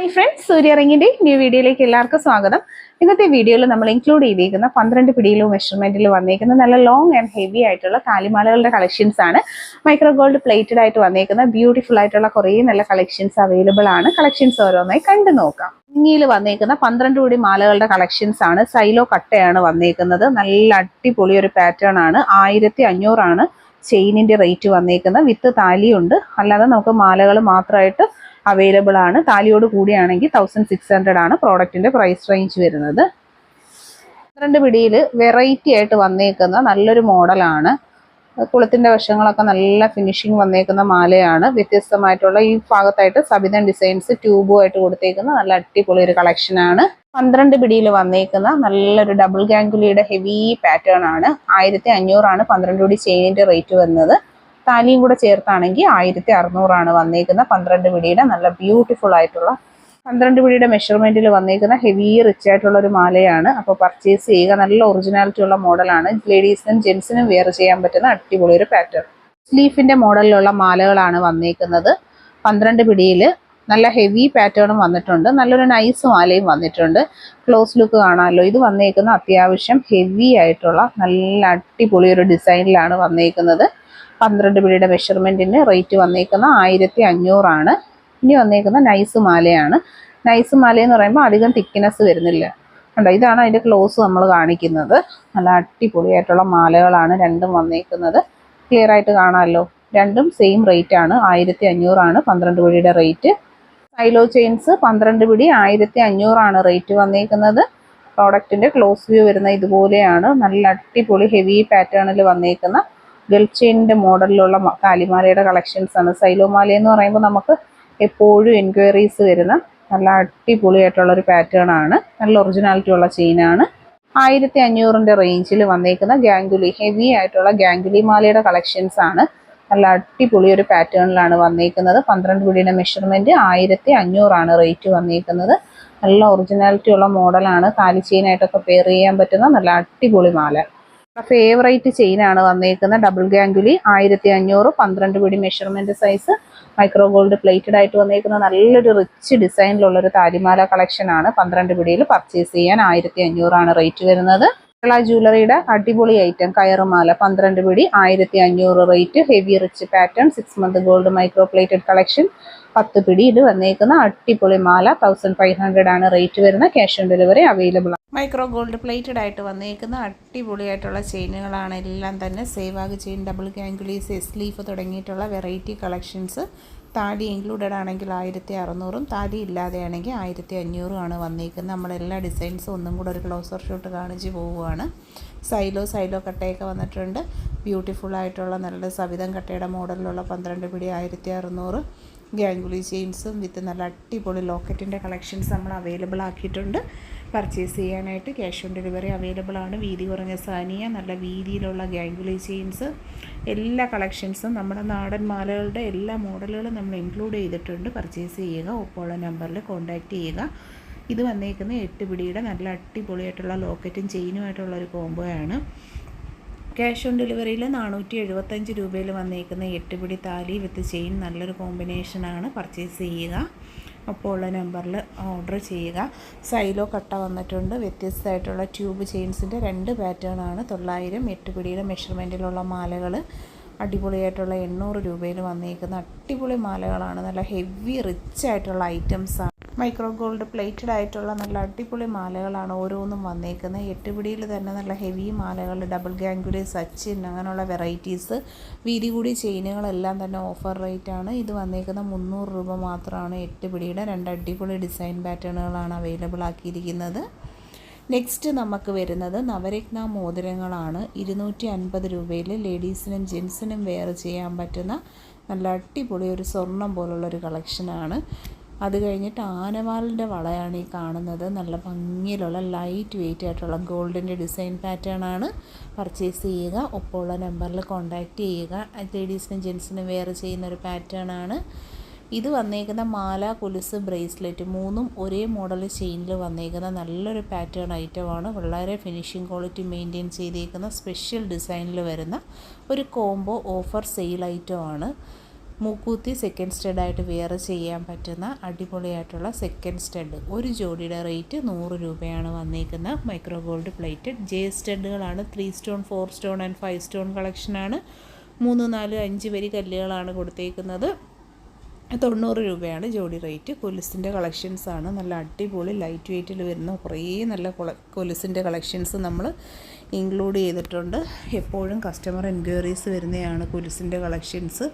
Hi friends സൂര്യ റിങ്ങിന്റെ new വീഡിയോയിലേക്ക് എല്ലാവർക്കും സ്വാഗതം. ഇന്നത്തെ വീഡിയോയിൽ നമ്മൾ ഇൻക്ലൂഡ് ചെയ്തിരിക്കുന്ന പന്ത്രണ്ട് പിടിയിലും മെഷർമെന്റിൽ വന്നിരിക്കുന്ന നല്ല ലോങ് ആൻഡ് ഹെവി ആയിട്ടുള്ള താലിമാലകളുടെ കളക്ഷൻസ് ആണ്. മൈക്രോ ഗോൾഡ് പ്ലേറ്റഡ് ആയിട്ട് വന്നിരിക്കുന്ന ബ്യൂട്ടിഫുൾ ആയിട്ടുള്ള കുറേ നല്ല കളക്ഷൻസ് അവൈലബിൾ ആണ്. കളക്ഷൻസ് ഓരോന്നായി കണ്ടു നോക്കാം. ഇങ്ങിയിൽ വന്നേക്കുന്ന പന്ത്രണ്ട് കൂടി മാലകളുടെ കളക്ഷൻസ് ആണ്. സൈലോ കട്ടയാണ് വന്നേക്കുന്നത്. നല്ല അടിപൊളി ഒരു പാറ്റേൺ ആണ്. ആയിരത്തി അഞ്ഞൂറാണ് ചെയിനിന്റെ റേറ്റ് വന്നേക്കുന്നത് വിത്ത് താലിയുണ്ട്. അല്ലാതെ നമുക്ക് മാലകൾ മാത്രമായിട്ട് അവൈലബിൾ ആണ്. താലിയോട് കൂടിയാണെങ്കിൽ തൗസൻഡ് സിക്സ് ഹൺഡ്രഡ് ആണ് പ്രോഡക്റ്റിന്റെ പ്രൈസ് റേഞ്ച് വരുന്നത്. പന്ത്രണ്ട് പിടിയിൽ വെറൈറ്റി ആയിട്ട് വന്നേക്കുന്ന നല്ലൊരു മോഡലാണ് കുളത്തിന്റെ വശങ്ങളൊക്കെ നല്ല ഫിനിഷിങ് വന്നേക്കുന്ന മാലയാണ്. വ്യത്യസ്തമായിട്ടുള്ള ഈ ഭാഗത്തായിട്ട് സബിതൻ ഡിസൈൻസ് ട്യൂബുമായിട്ട് കൊടുത്തേക്കുന്ന നല്ല അടിപൊളി ഒരു കളക്ഷനാണ് പന്ത്രണ്ട് പിടിയിൽ വന്നേക്കുന്ന നല്ലൊരു ഡബിൾ ഗാംഗുലിയുടെ ഹെവി പാറ്റേൺ ആണ്. ആയിരത്തി അഞ്ഞൂറാണ് പന്ത്രണ്ട് പിടി ചെയിനിന്റെ റേറ്റ് വരുന്നത്. താലിയും കൂടെ ചേർത്താണെങ്കിൽ ആയിരത്തി അറുന്നൂറാണ് വന്നേക്കുന്ന പന്ത്രണ്ട് പിടിയുടെ നല്ല ബ്യൂട്ടിഫുൾ ആയിട്ടുള്ള പന്ത്രണ്ട് പിടിയുടെ മെഷർമെന്റിൽ വന്നേക്കുന്ന ഹെവി റിച്ച് ആയിട്ടുള്ള ഒരു മാലയാണ്. അപ്പോൾ പർച്ചേസ് ചെയ്യുക നല്ല ഒറിജിനാലിറ്റി ഉള്ള മോഡലാണ്. ലേഡീസിനും ജെൻസിനും വെയർ ചെയ്യാൻ പറ്റുന്ന അടിപൊളി ഒരു പാറ്റേൺ സ്ലീഫിന്റെ മോഡലിലുള്ള മാലകളാണ് വന്നേക്കുന്നത്. പന്ത്രണ്ട് പിടിയിൽ നല്ല ഹെവി പാറ്റേണും വന്നിട്ടുണ്ട്. നല്ലൊരു നൈസ് മാലയും വന്നിട്ടുണ്ട്. ക്ലോസ് ലുക്ക് കാണാമല്ലോ. ഇത് വന്നേക്കുന്ന അത്യാവശ്യം ഹെവി ആയിട്ടുള്ള നല്ല അടിപൊളി ഒരു ഡിസൈനിലാണ് വന്നേക്കുന്നത്. പന്ത്രണ്ട് പിടിയുടെ മെഷർമെന്റിന് റേറ്റ് വന്നേക്കുന്ന ആയിരത്തി അഞ്ഞൂറാണ് ഇനി വന്നേക്കുന്ന നൈസ് മാലയാണ്. നൈസ് മാല എന്ന് പറയുമ്പോൾ അധികം തിക്നെസ് വരുന്നില്ല. കണ്ടോ? ഇതാണ് അതിന്റെ ക്ലോസ് നമ്മൾ കാണിക്കുന്നത്. നല്ല അടിപൊളിയായിട്ടുള്ള മാലകളാണ് രണ്ടും വന്നേക്കുന്നത്. ക്ലിയർ ആയിട്ട് കാണാമല്ലോ? രണ്ടും സെയിം റേറ്റ് ആണ്. ആയിരത്തി അഞ്ഞൂറാണ് പന്ത്രണ്ട് പിടിയുടെ റേറ്റ് സൈലോ ചെയിൻസ് പന്ത്രണ്ട് പിടി ആയിരത്തി അഞ്ഞൂറാണ് റേറ്റ് വന്നേക്കുന്നത് പ്രോഡക്റ്റിന്റെ ക്ലോസ് വ്യൂ വരുന്ന ഇതുപോലെയാണ്. നല്ല അടിപൊളി ഹെവി പാറ്റേണിൽ വന്നേക്കുന്ന ഗൾഫ് ചെയിനിന്റെ മോഡലിലുള്ള കാലിമാലയുടെ കളക്ഷൻസ് ആണ്. സൈലോമാല എന്ന് പറയുമ്പോൾ നമുക്ക് എപ്പോഴും എൻക്വയറീസ് വരുന്ന നല്ല അടിപൊളിയായിട്ടുള്ള ഒരു പാറ്റേൺ ആണ്. നല്ല ഒറിജിനാലിറ്റി ഉള്ള ചെയിനാണ് ആയിരത്തി അഞ്ഞൂറിന്റെ റേഞ്ചിൽ വന്നേക്കുന്ന ഗാംഗുലി ഹെവി ആയിട്ടുള്ള ഗാംഗുലി മാലയുടെ കളക്ഷൻസ് ആണ്. നല്ല അടിപൊളി ഒരു പാറ്റേണിലാണ് വന്നേക്കുന്നത്. പന്ത്രണ്ട് പിടിയുടെ മെഷർമെന്റ് ആയിരത്തി അഞ്ഞൂറാണ് റേറ്റ് വന്നേക്കുന്നത്. നല്ല ഒറിജിനാലിറ്റി ഉള്ള മോഡലാണ് കാലി ചെയിനായിട്ടൊക്കെ പെയർ ചെയ്യാൻ പറ്റുന്ന നല്ല അടിപൊളി മാല. ഫേവറേറ്റ് ആണ് വന്നേക്കുന്നത് ഡബിൾ ഗാംഗുലി ആയിരത്തി അഞ്ഞൂറ് പന്ത്രണ്ട് പിടി measurement size micro gold plated ആയിട്ട് വന്നേക്കുന്ന നല്ലൊരു റിച്ച് ഡിസൈനിലുള്ള ഒരു താലിമാല കളക്ഷൻ ആണ്. പന്ത്രണ്ട് പിടിയിൽ പർച്ചേസ് ചെയ്യാൻ ആയിരത്തി അഞ്ഞൂറാണ് റേറ്റ് വരുന്നത്. കേരള ജ്വല്ലറിയുടെ അടിപൊളി ഐറ്റം കയറുമാല പന്ത്രണ്ട് പിടി ആയിരത്തി അഞ്ഞൂറ് rate heavy rich pattern six month gold micro plated collection പത്ത് പിടി ഇത് വന്നേക്കുന്ന അടിപൊളി മാല തൗസൻഡ് ഫൈവ് ഹൺഡ്രഡ് ആണ് റേറ്റ് വരുന്ന cash on delivery available micro gold plated ആയിട്ട് വന്നേക്കുന്ന അടിപൊളിയായിട്ടുള്ള ചെയിനുകളാണ് എല്ലാം തന്നെ സേവാഗ് ചെയിൻ ഡബിൾ ഗാംഗുലീസ് എസ് ലീഫ് തുടങ്ങിയിട്ടുള്ള വെറൈറ്റി കളക്ഷൻസ് താടി ഇൻക്ലൂഡഡ് ആണെങ്കിൽ ആയിരത്തി അറുന്നൂറും താടി ഇല്ലാതെയാണെങ്കിൽ ആയിരത്തി അഞ്ഞൂറും ആണ് വന്നിരിക്കുന്നത് നമ്മളെല്ലാ ഡിസൈൻസും ഒന്നും കൂടെ ഒരു ക്ലോസർ ഷൂട്ട് കാണിച്ച് പോവുകയാണ്. സൈലോ സൈലോ കട്ടയൊക്കെ വന്നിട്ടുണ്ട്. ബ്യൂട്ടിഫുൾ ആയിട്ടുള്ള നല്ല സവിധം കട്ടയുടെ മോഡലിലുള്ള പന്ത്രണ്ട് പിടി ആയിരത്തി അറുന്നൂറ് ഗാംഗുലി ചെയിൻസും വിത്ത് നല്ല അടിപൊളി ലോക്കറ്റിന്റെ കളക്ഷൻസ് നമ്മൾ അവൈലബിൾ ആക്കിയിട്ടുണ്ട്. പർച്ചേസ് ചെയ്യാനായിട്ട് ക്യാഷ് ഓൺ ഡെലിവറി അവൈലബിൾ ആണ്. വീതി കുറഞ്ഞ സാനിയ നല്ല വീതിയിലുള്ള ഗാംഗുലി ചെയിൻസ് എല്ലാ കളക്ഷൻസും നമ്മുടെ നാടൻ മാലകളുടെ എല്ലാ മോഡലുകളും നമ്മൾ ഇൻക്ലൂഡ് ചെയ്തിട്ടുണ്ട്. പർച്ചേസ് ചെയ്യുക ഒപ്പമുള്ള നമ്പറിൽ കോൺടാക്റ്റ് ചെയ്യുക. ഇത് വന്നേക്കുന്ന എട്ട് പിടിയുടെ നല്ല അടിപൊളിയായിട്ടുള്ള ലോക്കറ്റും ചെയിനുമായിട്ടുള്ള ഒരു ആണ് ക്യാഷ് ഓൺ ഡെലിവറിയിൽ നാനൂറ്റി എഴുപത്തഞ്ച് രൂപയിൽ വന്നേക്കുന്ന എട്ട് പിടി താലി വിത്ത് ചെയിൻ നല്ലൊരു കോമ്പിനേഷനാണ്. പർച്ചേസ് ചെയ്യുക. അപ്പോൾ ഉള്ള നമ്പറിൽ ഓർഡർ ചെയ്യുക. സൈലോ കട്ട വന്നിട്ടുണ്ട്. വ്യത്യസ്തമായിട്ടുള്ള ട്യൂബ് ചെയിൻസിന്റെ രണ്ട് പാറ്റേൺ ആണ്. തൊള്ളായിരം എട്ട് പിടിയുടെ മെഷർമെന്റിലുള്ള മാലകൾ അടിപൊളിയായിട്ടുള്ള എണ്ണൂറ് രൂപയിൽ വന്നേക്കുന്ന അടിപൊളി മാലകളാണ്. നല്ല ഹെവി റിച്ച് ആയിട്ടുള്ള ഐറ്റംസാണ് മൈക്രോ ഗോൾഡ് പ്ലേറ്റഡ് ആയിട്ടുള്ള നല്ല അടിപൊളി മാലകളാണ് ഓരോന്നും വന്നേക്കുന്നത്. എട്ട് പിടിയിൽ തന്നെ നല്ല ഹെവി മാലകൾ ഡബിൾ ഗാംഗുലി സച്ചിൻ അങ്ങനെയുള്ള വെറൈറ്റീസ്. വീതി കൂടി ചെയിനുകളെല്ലാം തന്നെ ഓഫർ റേറ്റ് ആണ്. ഇത് വന്നേക്കുന്ന മുന്നൂറ് രൂപ മാത്രമാണ് എട്ട് പിടിയുടെ. രണ്ട് അടിപൊളി ഡിസൈൻ പാറ്റേണുകളാണ് അവൈലബിൾ ആക്കിയിരിക്കുന്നത്. നെക്സ്റ്റ് നമുക്ക് വരുന്നത് നവരത്ന മോതിരങ്ങളാണ്. ഇരുന്നൂറ്റി അൻപത് രൂപയിൽ ലേഡീസിനും ജെൻസിനും വെയർ ചെയ്യാൻ പറ്റുന്ന നല്ല അടിപൊളി ഒരു സ്വർണം പോലുള്ളൊരു കളക്ഷനാണ്. അത് കഴിഞ്ഞിട്ട് ആനവാലിന്റെ വളയാണ് ഈ കാണുന്നത്. നല്ല ഭംഗിയിലുള്ള ലൈറ്റ് വെയിറ്റ് ആയിട്ടുള്ള ഗോൾഡിന്റെ ഡിസൈൻ പാറ്റേൺ ആണ് പർച്ചേസ് ചെയ്യുക. ഒപ്പമുള്ള നമ്പറിൽ കോൺടാക്റ്റ് ചെയ്യുക. ലേഡീസിനും ജെൻസിനും വെയർ ചെയ്യുന്ന ഒരു പാറ്റേൺ ആണ്. ഇത് വന്നേക്കുന്ന മാല കൊലുസ് ബ്രേസ്ലെറ്റ് മൂന്നും ഒരേ മോഡൽ ചെയിനിൽ വന്നേക്കുന്ന നല്ലൊരു പാറ്റേൺ ഐറ്റമാണ് വളരെ ഫിനിഷിംഗ് ക്വാളിറ്റി മെയിന്റെയിൻ ചെയ്തേക്കുന്ന സ്പെഷ്യൽ ഡിസൈനിൽ വരുന്ന ഒരു കോംബോ ഓഫർ സെയിൽ ഐറ്റമാണ് മൂക്കൂത്തി സെക്കൻഡ് സ്റ്റഡായിട്ട് വെയർ ചെയ്യാൻ പറ്റുന്ന അടിപൊളിയായിട്ടുള്ള സെക്കൻഡ് സ്റ്റഡ് ഒരു ജോഡിയുടെ റേറ്റ് നൂറ് രൂപയാണ് വന്നേക്കുന്ന micro gold plated J സ്റ്റഡുകളാണ് three stone four stone and five stone കളക്ഷനാണ് മൂന്ന് നാല് അഞ്ച് വരി കല്ലുകളാണ് കൊടുത്തേക്കുന്നത്. തൊണ്ണൂറ് രൂപയാണ് ജോഡി റേറ്റ് കൊലുസിന്റെ കളക്ഷൻസാണ് നല്ല അടിപൊളി ലൈറ്റ് വെയ്റ്റിൽ വരുന്ന കുറേ നല്ല കൊലുസിന്റെ കളക്ഷൻസ് നമ്മൾ ഇൻക്ലൂഡ് ചെയ്തിട്ടുണ്ട്. എപ്പോഴും കസ്റ്റമർ എൻക്വയറീസ് വരുന്നതാണ് കൊലുസിന്റെ കളക്ഷൻസ്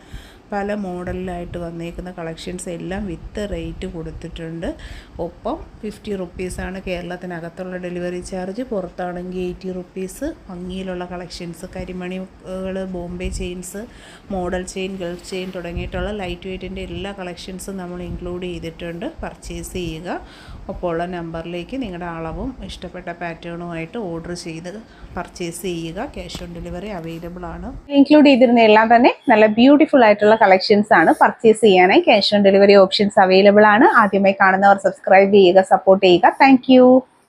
പല മോഡലിലായിട്ട് വന്നേക്കുന്ന കളക്ഷൻസ് എല്ലാം വിത്ത് റേറ്റ് കൊടുത്തിട്ടുണ്ട്. ഒപ്പം ഫിഫ്റ്റി റുപ്പീസാണ് കേരളത്തിനകത്തുള്ള ഡെലിവറി ചാർജ്. പുറത്താണെങ്കിൽ എയ്റ്റി റുപ്പീസ്. ഭംഗിയിലുള്ള collections കരിമണികൾ Bombay chains model chain gulf chain തുടങ്ങിയിട്ടുള്ള ലൈറ്റ് വെയ്റ്റിന്റെ എല്ലാ കളക്ഷൻസും നമ്മൾ ഇൻക്ലൂഡ് ചെയ്തിട്ടുണ്ട്. പർച്ചേസ് ചെയ്യുക. ഒപ്പം ഉള്ള നമ്പറിലേക്ക് നിങ്ങളുടെ അളവും ഇഷ്ടപ്പെട്ട പാറ്റേണുമായിട്ട് ഓർഡർ ചെയ്ത് പർച്ചേസ് ചെയ്യുക. ക്യാഷ് ഓൺ ഡെലിവറി അവൈലബിൾ ആണ്. ഇൻക്ലൂഡ് ചെയ്തിരുന്ന എല്ലാം തന്നെ നല്ല ബ്യൂട്ടിഫുൾ ആയിട്ടുള്ള കളക്ഷൻസ് ആണ് പർച്ചേസ് ചെയ്യാനായി cash on delivery options available ആണ്. ആദ്യമായി കാണുന്നവർ സബ്സ്ക്രൈബ് ചെയ്യുക സപ്പോർട്ട് ചെയ്യുക. താങ്ക്